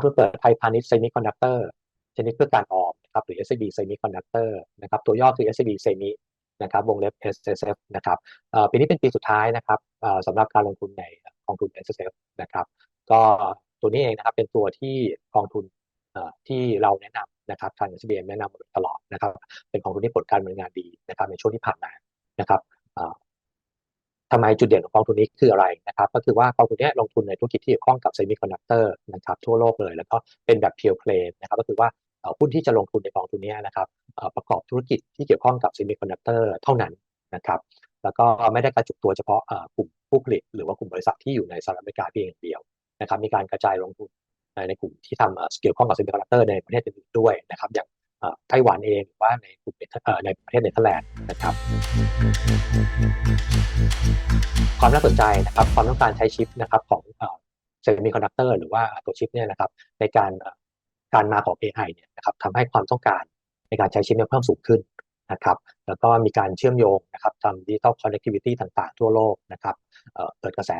องทุนเปิดไทยพาณิชย์เซมิคอนดักเตอร์ชนิดเพื่อการออมนะครับหรือ SCB Semiconductor นะครับตัวย่อคือ SCB Semi นะครับวงเล็บ SSF นะครับปีนี้เป็นปีสุดท้ายนะครับสำหรับการลงทุนในกองทุน SSF นะครับก็ตัวนี้เองนะครับเป็นตัวที่กองทุนที่เราแนะนำนะครับทาง SBM แนะนำตลอดนะครับเป็นกองทุนที่ผลการดำเนินงานดีนะครับในช่วงที่ผ่านมานะครับ ทำไมจุดเด่นของกองทุนนี้คืออะไรนะครับ ก็คือว่ากองทุนนี้ลงทุนในธุรกิจที่เกี่ยวข้องกับเซมิคอนดักเตอร์นะครับทั่วโลกเลย แล้วก็เป็นแบบเพียวเพลนนะครับก็คือว่าหุ้นที่จะลงทุนในกองทุนนี้นะครับประกอบธุรกิจที่เกี่ยวข้องกับเซมิคอนดักเตอร์เท่านั้นนะครับแล้วก็ไม่ได้กระจุกตัวเฉพาะกลุ่มผู้ผลิต หรือว่ากลุ่มบริษัทที่อยู่ในสหรัฐอเมริกาเพียงอย่างเดียวนะครับมีการกระจายลงทุนในกลุ่มที่ทำเกี่ยวข้องกับเซมิคอนดักเตอร์ในประเทศอื่นๆด้วยนะครับอย่าง ไต้หวันเองหรือว่าในกลุ่มในประเทศเนเธอร์แลนด์นะครับ ความน่าสนใจนะครับความต้องการใช้ชิปนะครับของเซมิคอนดักเตอร์หรือว่าตัวชิปเนี่ยนะครับในการการมาของ AI เนี่ยนะครับทำให้ความต้องการในการใช้ชิปเนี่ยเพิ่มสูงขึ้นนะครับแล้วก็มีการเชื่อมโยงนะครับทำดิจิตอลคอนเนคทิวิตี้ต่างๆ ทั่วโลกนะครับเกิดกระแส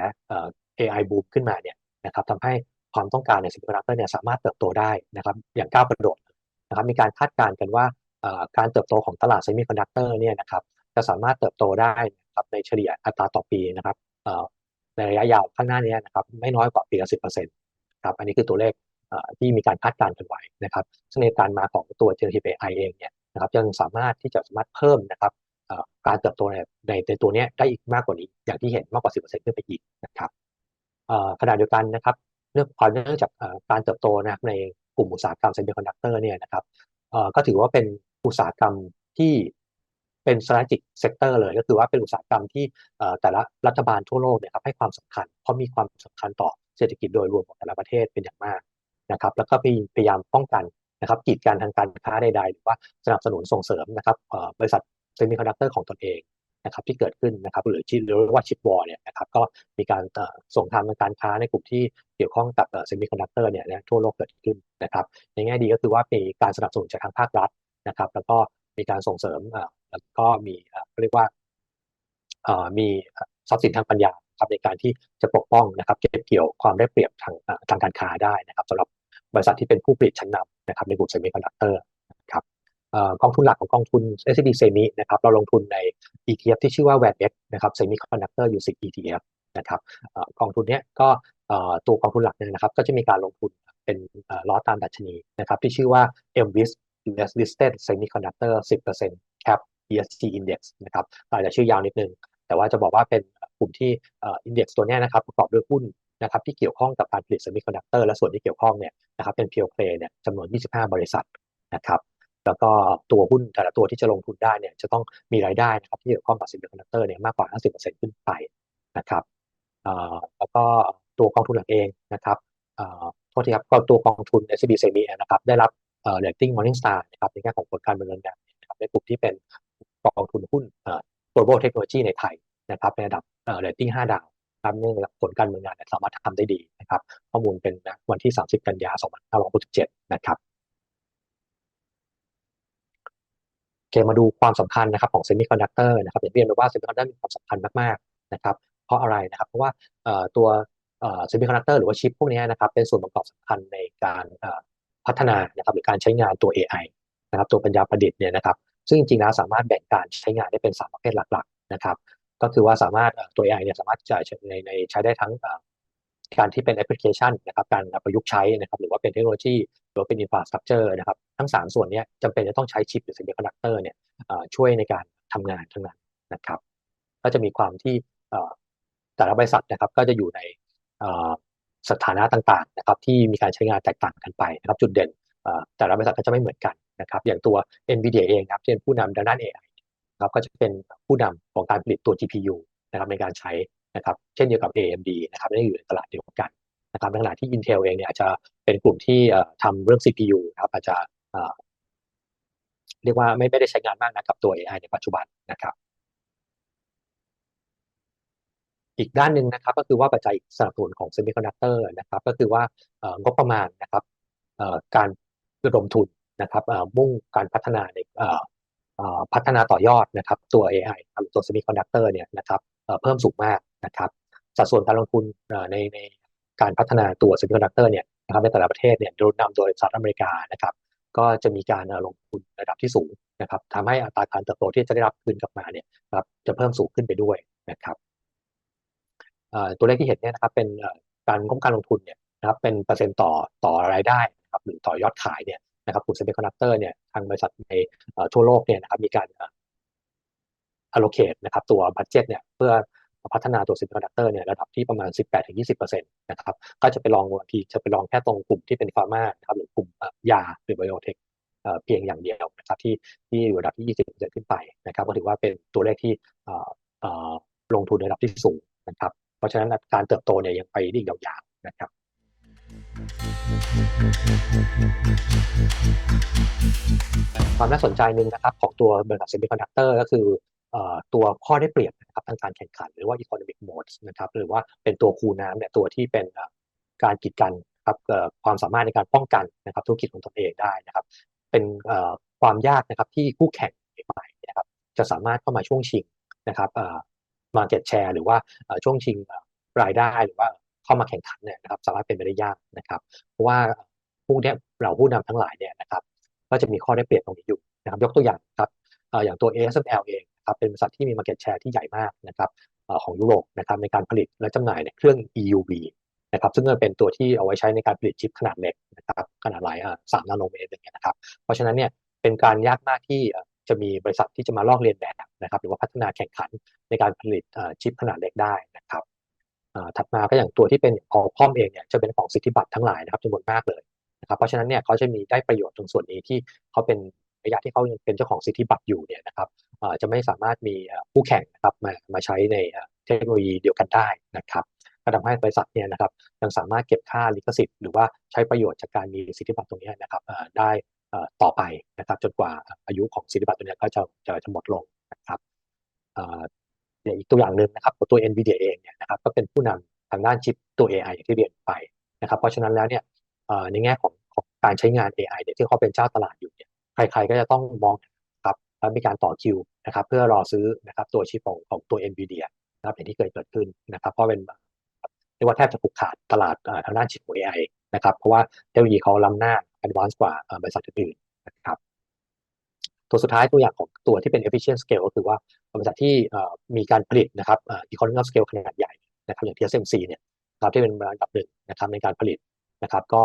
AI บูมขึ้นมาเนี่ยนะครับทำให้ความต้องการในเซมิคอนดักเตอร์เนี่ยสามารถเติบโตได้นะครับอย่างก้าวกระโดด นะครับมีการคาดการณ์กันว่าการเติบโตของตลาดเซมิคอนดักเตอร์เนี่ยนะครับจะสามารถเติบโตได้นะครับในเฉลี่ยอัตราต่อปีนะครับในระยะยาวข้างหน้านี้นะครับไม่น้อยกว่าปีละสิบเปอร์เซ็นต์ครับอันนี้คือตัวเลขที่มีการคาดการณ์กันไว้นะครับซึ่งในการมาของตัว generative AI เองเนี่ยนะครับยังสามารถที่จะสามารถเพิ่มนะครับการเติบโตในในตัวนี้ได้อีกมากกว่านี้ อย่างที่เห็นมากกว่า 10%ขึ้นไปอีกนะครับขณะเดียวกันนะครับเรื่องความเนื่องจากการเติบโตนะครับใน ลุ่มอุตสาหกรรมเซมิคอนดักเตอร์เนี่ยนะครับก็ถือว่าเป็นอุตสาหกรรมที่เป็น strategic sector เลย ก็คือว่าเป็นอุตสาหกรรมที่แต่ละรัฐบาลทั่วโลกเนี่ยครับให้ความสำคัญ เพราะมีความสำคัญต่อเศรษฐกิจโดยรวมของแต่ละประเทศเป็นอย่างมากนะครับแล้วก็พยายามป้องกันนะครับกีดการทางการค้าใดๆ หรือว่าสนับสนุนส่งเสริมนะครับบริษัทเซมิคอนดักเตอร์ของตนเอง นะครับที่เกิดขึ้นนะครับหรือที่เรียกว่าชิปวอร์เนี่ยนะครับก็มีการส่งทางทางการค้าในกลุ่มที่เกี่ยวข้องกับเซมิคอนดักเตอร์เนี่ยทั่วโลกเกิดขึ้นนะครับในแง่ดีก็คือว่ามีการสนับสนุนจากทางภาครัฐนะครับ แล้วก็มีการส่งเสริมแล้วก็มีเรียกว่ามีทรัพย์สินทางปัญญาครับในการที่จะปกป้องนะครับเก็บเกี่ยวความได้เปรียบทางทางการค้าได้นะครับสำหรับบริษัทที่เป็นผู้ผลิตชั้นนำนะครับในกลุ่มเซมิคอนดักเตอร์ กองทุนหลักของกองทุน SCB Semi นะครับเราลงทุนใน ETF ที่ชื่อว่า VanEck นะครับ Semiconductor USIC ETF นะครับกองทุนนี้ก็ตัวกองทุนหลักเนี่ยนะครับก็จะมีการลงทุนเป็นล้อตามดัชนีนะครับที่ชื่อว่า MWIS US Listed Semiconductor 10% Cap ESG Index นะครับอาจจะชื่อยาวนิดนึง แต่ว่าจะบอกว่าเป็นกลุ่มที่อินเด็กซ์ตัวนี้นะครับประกอบด้วยหุ้นนะครับที่เกี่ยวข้องกับการผลิตเซมิคอนดักเตอร์และส่วนที่เกี่ยวข้องเนี่ยนะครับเป็นเพียวเพลเนี่ยจำนวน 25 บริษัทนะครับ แล้วก็ตัวหุ้นแต่ละตัวที่จะลงทุนได้เนี่ยจะต้องมีรายได้นะครับที่เกี่ยวข้องกับเซมิคอนดักเตอร์เนี่ยมากกว่า 50%ขึ้นไปนะครับแล้วก็ตัวกองทุนหลักเองนะครับโทษทีครับก็ตัวกองทุน SCB s e m i นะครับได้รับเอ่อ rating Morningstar นะครับในแง่ของผลการดำเนินงานนะครับในกลุ่มที่เป็นกองทุนหุ้นเอ่อ global technology ในไทยนะครับในระดับเอ่อ rating 5ดาวครับเนื่องจากผลการดำเนินงานสามารถทำได้ดีนะครับข้อมูลเป็นวันที่ 30 กันยา2567 นะครับโอ เคมาดูความสำคัญนะครับของเซมิคอนดักเตอร์นะครับอย่างที่เรียนไปว่าเซมิคอนดักเตอร์มีความสำคัญมากๆนะครับเพราะอะไรนะครับเพราะว่าตัวเซมิคอนดักเตอร์หรือว่าชิปพวกนี้นะครับเป็นส่วนประกอบสำคัญในการพัฒนานะครับหรือการใช้งานตัว AI นะครับตัวปัญญาประดิษฐ์เนี่ยนะครับซึ่งจริงๆแล้วสามารถแบ่งการใช้งานได้เป็น 3 ประเภทหลักๆนะครับก็คือว่าสามารถตัว AI เนี่ยสามารถจะในในใช้ได้ทั้ง การที่เป็นแอปพลิเคชันนะครับการประยุกต์ใช้นะครับหรือว่าเป็นเทคโนโลยีหรือเป็นอินฟราสตรักเจอร์นะครับทั้ง 3 ส่วนนี้จำเป็นจะต้องใช้ชิปหรือเซมิคอนดักเตอร์เนี่ยช่วยในการทำงานทั้งนั้นนะครับ ก็จะมีความที่แต่ละบริษัทนะครับก็จะอยู่ในสถานะต่างๆนะครับที่มีการใช้งานแตกต่างกันไปนะครับจุดเด่นแต่ละบริษัทก็จะไม่เหมือนกันนะครับอย่างตัว NVIDIA เองนะครับเป็นผู้นำด้าน AI ครับก็จะเป็นผู้นำของการผลิตตัว GPU นะครับในการใช้ นะครับเช่นเดียวกับ AMD นะครับไม่ได้อยู่ในตลาดเดียวกันนะครับในขณะที่ Intel เองเนี่ยอาจจะเป็นกลุ่มที่ทำเรื่อง CPU นะครับอาจจะเรียกว่าไม่ได้ใช้งานมากนะกับตัว AI ในปัจจุบันนะครับ อีกด้านหนึ่งนะครับก็คือว่าปัจจัยสนับสนุนของเซมิคอนดักเตอร์นะครับก็คือว่างบประมาณนะครับการระดมทุนนะครับมุ่งการพัฒนาในพัฒนาต่อยอดนะครับตัว AI ตัวเซมิคอนดักเตอร์เนี่ยนะครับเพิ่มสูงมาก นะครับสัดส่วนการลงทุนในในการพัฒนาตัวเซมิคอนดักเตอร์เนี่ยนะครับในแต่ละประเทศเนี่ยโดยนำโดยสหรัฐอเมริกานะครับ ก็จะมีการลงทุนระดับที่สูงนะครับทำให้อัตราการเติบโตที่จะได้รับคืนกลับมาเนี่ยครับจะเพิ่มสูงขึ้นไปด้วยนะครับตัวเลขที่เห็นเนี่ยนะครับเป็นการงบการลงทุนเนี่ยนะครับเป็นเปอร์เซ็นต์ต่อต่อรายได้นะครับหรือต่อยอดขายเนี่ยนะครับกลุ่มเซมิคอนดักเตอร์เนี่ยทางบริษัทในทั่วโลกเนี่ยนะครับมีการ allocate นะครับตัวบัตเจ็ตเนี่ยเพื่อ พัฒนาตัวซิมิคอนดักเตอร์เนี่ยระดับที่ประมาณ 18-20%นะครับก็จะไปลองบางทีจะไปลองแค่ตรงกลุ่มที่เป็นฟาร์มานะครับหรือกลุ่มยาหรือไบโอเทคเพียงอย่างเดียวนะครับที่ที่อยู่ระดับที่ 20%ขึ้นไปนะครับก็ถือว่าเป็นตัวเลขที่ลงทุนในระดับที่สูงนะครับเพราะฉะนั้นการเติบโตเนี่ยยังไปได้อีกยาวๆนะครับความน่าสนใจหนึ่งนะครับของตัวบริษัทเซมิคอนดักเตอร์ก็คือ ตัวข้อได้เปรียบนะครับทางการแข่งขัน หรือว่า economic modes นะครับหรือว่าเป็นตัวคูน้ำเนี่ยตัวที่เป็นการกีดกันครับความสามารถในการป้องกันนะครับธุรกิจของตนเองได้นะครับ เป็นความยากนะครับที่คู่แข่งใหม่นะครับจะสามารถเข้ามาช่วงชิงนะครับ market share หรือว่าช่วงชิงรายได้หรือว่าเข้ามาแข่งขันเนี่ยนะครับสามารถเป็นไปได้ยากนะครับเพราะว่าผู้เนี่ยเราผู้นำทั้งหลายเนี่ยนะครับก็จะมีข้อได้เปรียบตรงนี้อยู่นะครับยกตัวอย่างครับอย่างตัว ASML เอง ครับเป็นบริษัทที่มี market share ที่ใหญ่มากนะครับของยุโรปนะครับในการผลิตและจำหน่ายเครื่อง EUV นะครับซึ่งเป็นตัวที่เอาไว้ใช้ในการผลิตชิปขนาดเล็กนะครับขนาดหลายสามนาโนเมตรอย่างเงี้ยนะครับเพราะฉะนั้นเนี่ยเป็นการยากมากที่จะมีบริษัทที่จะมาลอกเลียนแบบนะครับหรือว่าพัฒนาแข่งขันในการผลิตชิปขนาดเล็กได้นะครับถัดมาก็อย่างตัวที่เป็นออคอมเองเนี่ยจะเป็นของสิทธิบัตรทั้งหลายนะครับจำนวนมากเลยนะครับเพราะฉะนั้นเนี่ยเขาจะมีได้ประโยชน์ตรงส่วนนี้ที่เขาเป็น ระยะที่เขายังเป็นเจ้าของสิทธิบัตรอยู่เนี่ยนะครับจะไม่สามารถมีผู้แข่งนะครับมามาใช้ในเทคโนโลยีเดียวกันได้นะครับก็ทำให้บริษัทเนี่ยนะครับยังสามารถเก็บค่าลิขสิทธิ์หรือว่าใช้ประโยชน์จากการมีสิทธิบัตรตรงนี้นะครับได้ต่อไปนะครับจนกว่าอายุของสิทธิบัตรตัวนี้ก็จะจะจะหมดลงนะครับอีกตัวอย่างหนึ่งนะครับตัว NVIDIA เองเนี่ยนะครับก็เป็นผู้นำทางด้านชิปตัว AI อย่างที่เรียนไปนะครับเพราะฉะนั้นแล้วเนี่ยในแง่ของของการใช้งาน AI เนี่ยที่เขาเป็นเจ้าตลาดอยู่เนี่ย ใครๆก็จะต้องมองครับแล้วมีการต่อคิวนะครับเพื่อรอซื้อนะครับตัวชิปของของตัว NVIDIA นะครับอย่างที่เคยเกิดขึ้นนะครับเพราะเป็นเรียกว่าแทบจะผูกขาดตลาดทางด้านชิปของ AI นะครับเพราะว่าเทคโนโลยีเขาล้ำหน้า advance กว่าบริษัทอื่นๆนะครับตัวสุดท้ายตัวอย่างของตัวที่เป็น efficient scale ก็คือว่าบริษัทที่มีการผลิตนะครับ economy of scale ขนาดใหญ่นะครับอย่าง TSMC เนี่ยครับที่เป็นระดับหนึ่งนะครับในการผลิตนะครับก็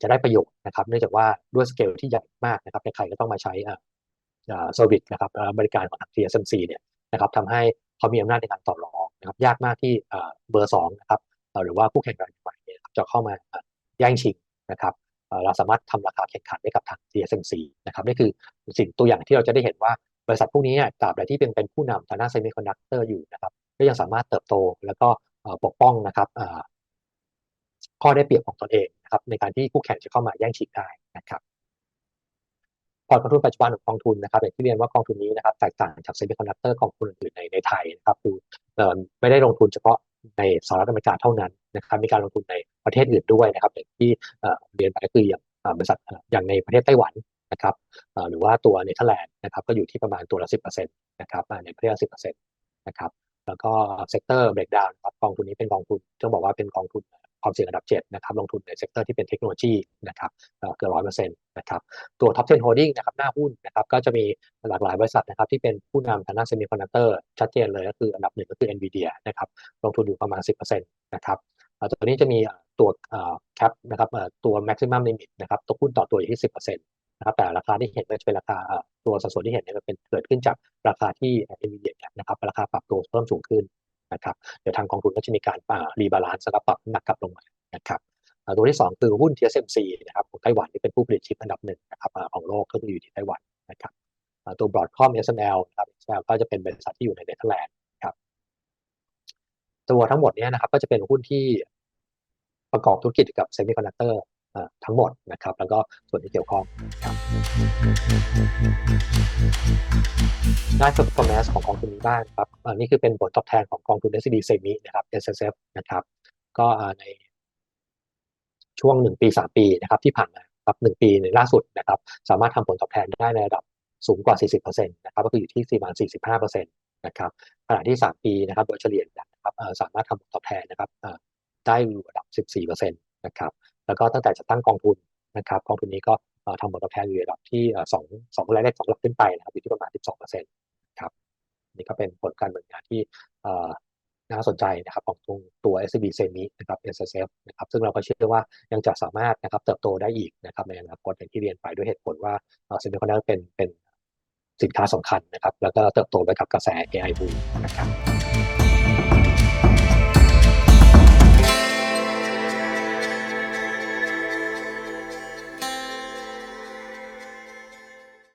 จะได้ประโยชน์นะครับ เนื่องจากว่าด้วยสเกลที่ใหญ่มากนะครับใครก็ต้องมาใช้เซอร์วิสนะครับบริการของทาง TSMC เนี่ยนะครับทำให้เขามีอำนาจในการต่อรองนะครับยากมากที่เบอร์สองนะครับหรือว่าคู่แข่งรายใหม่เนี่ยจะเข้ามาแย่งชิงนะครับเราสามารถทำราคาแข่งขันได้กับทาง TSMC นะครับนี่คือสิ่งตัวอย่างที่เราจะได้เห็นว่าบริษัทพวกนี้ตราบใดที่เป็นเป็นผู้นำทางด้านเซมิคอนดักเตอร์อยู่นะครับก็ยังสามารถเติบโตแล้วก็ปกป้องนะครับ ข้อได้เปรียบของตนเองนะครับในการที่คู่แข่งจะเข้ามาแย่งชิงได้นะครับพอร์ตกองทุนปัจจุบันของกองทุนนะครับอย่างที่เรียนว่ากองทุนนี้นะครับแตกต่างจากเซมิคอนดักเตอร์กองทุนอื่นในในไทยนะครับคือไม่ได้ลงทุนเฉพาะในสหรัฐอเมริกาเท่านั้นนะครับมีการลงทุนในประเทศอื่นด้วยนะครับอย่างที่เรียนไปก็คืออย่างบริษัทอย่างในประเทศไต้หวันนะครับหรือว่าตัวเนเธอร์แลนด์นะครับก็อยู่ที่ประมาณตัวละสิบเปอร์เซ็นต์นะครับในประเทศสิบเปอร์เซ็นต์นะครับแล้วก็เซกเตอร์เบรกดาวน์ครับกองทุนนี้เป็นกองทุนต้องบอกว่าเป็นกองทุน ความเสี่ยงอันดับ7นะครับลงทุนในเซกเตอร์ที่เป็นเทคโนโลยีนะครับเกือบร้อยเปอร์เซ็นต์นะครับตัวท็อป10 holding นะครับหน้าหุ้นนะครับก็จะมีหลากหลายบริษัทนะครับที่เป็นผู้นำทางด้านเซมิคอนดักเตอร์ชัดเจนเลยก็คืออันดับหนึ่งก็คือ NVIDIA นะครับลงทุนอยู่ประมาณ 10%นะครับตัวนี้จะมีตัวแคปนะครับตัว maximum limit นะครับตัวหุ้นต่อตัวอยู่ที่ 10%นะครับแต่ราคาที่เห็นก็จะเป็นราคาตัวสัดส่วนที่เห็นเนี่ยเป็นเกิดขึ้นจากราคาที่ NVIDIA นะครับราคาปรับตัวเพิ่มสูงขึ้น นะครับเดี๋ยวทางกองทุนก็จะมีการรีบาลานซ์แล้วก็ปรับหนักกลับลงมานะครับตัวที่ 2 คือหุ้น TSMC นะครับของไต้หวันที่เป็นผู้ผลิตชิปอันดับหนึ่งนะครับของโลกก็อยู่ที่ไต้หวันนะครับตัว Broadcom SML นะครับ SML ก็จะเป็นบริษัทที่อยู่ในเนเธอร์แลนด์ครับตัวทั้งหมดนี้นะครับก็จะเป็นหุ้นที่ประกอบธุรกิจกับเซมิคอนดักเตอร์ ทั้งหมดนะครับ แล้วก็ส่วนที่เกี่ยวข้องครับได้ performance ของกองทุนนี้บ้างครับอันนี้คือเป็นผลตอบแทนของกองทุน SCB Semi นะครับ SSF นะครับ ก็ในช่วงหนึ่งปีสามปีนะครับที่ผ่านมาครับหนึ่งปีในล่าสุดนะครับ สามารถทำผลตอบแทนได้ในระดับสูงกว่า 40%นะครับก็คืออยู่ที่ประมาณ45%นะครับขณะที่ 3 ปีนะครับโดยเฉลี่ยนะครับสามารถทำผลตอบแทนนะครับได้อยู่ระดับ 14%น นะครับแล้วก็ตั้งแต่จะตั้งกองทุนนะครับกองทุนนี้ก็ทำผลตอบแทนอยู่ระดับที่เอ่อสองสองรายได้สองหลักขึ้นไปนะครับอยู่ที่ประมาณ 12%ครับนี่ก็เป็นผลการดำเนินงานที่น่าสนใจนะครับของตัวตัว SCB Semi นะครับ SSF นะครับซึ่งเราก็เชื่อว่ายังจะสามารถนะครับเติบโตได้อีกนะครับในอนาคตอย่างที่เรียนไปด้วยเหตุผลว่าเซมิคอนดักเตอร์เป็นเป็นสินค้าสำคัญนะครับแล้วก็เติบโตไปกับกระแส AI boom นะครับ